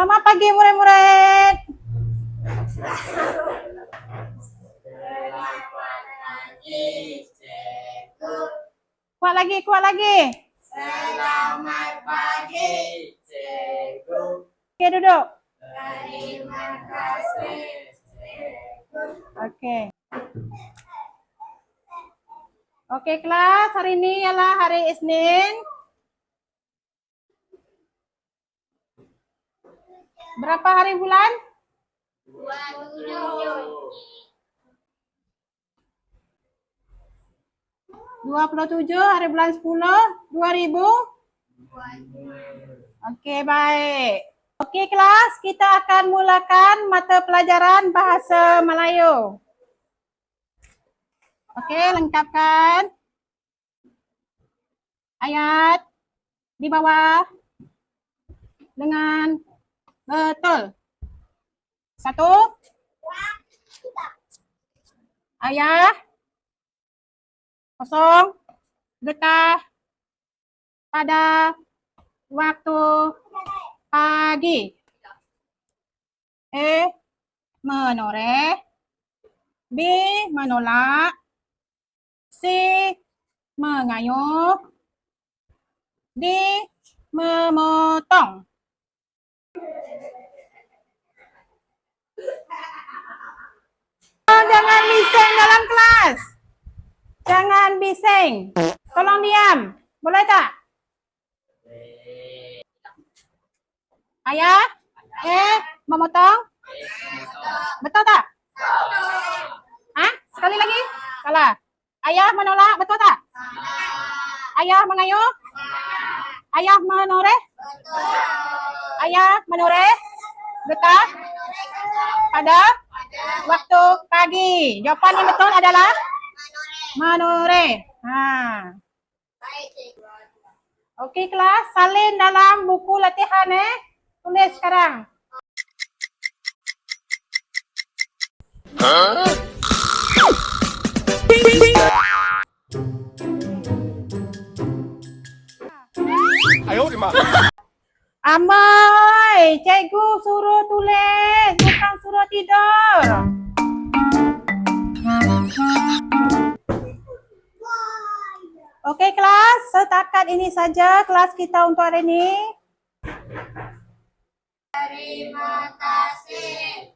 Selamat pagi murid-murid. Kuat lagi, kuat lagi. Selamat pagi, cikgu. Oke, duduk. Terima kasih, cikgu. Oke. Oke, kelas. Hari ini ialah hari Isnin. Berapa hari bulan? Dua tujuh. 27 hari bulan 10 2000. Oke, baik. Oke, kelas, kita akan mulakan mata pelajaran bahasa Melayu. Oke, lengkapkan ayat di bawah dengan betul. Satu. Ayah kosong getah pada waktu pagi. E menoreh. B menolak. C mengayuh. D memotong. Jangan bising. Tolong diam. Boleh tak? Ayah? Eh, memotong? Betul tak? Hah? Sekali lagi? Salah. Ayah menolak, betul tak? Ayah mengayuh? Ayah menoreh? Ayah menoreh? Getah? Pada? Waktu pagi. Jawapan yang betul adalah? Baik, cikgu. Okey kelas, salin dalam buku latihan eh. Tulis sekarang. Amai, cikgu suruh tulis, bukan suruh tidur. Setakat ini saja kelas kita untuk hari ini. Terima kasih.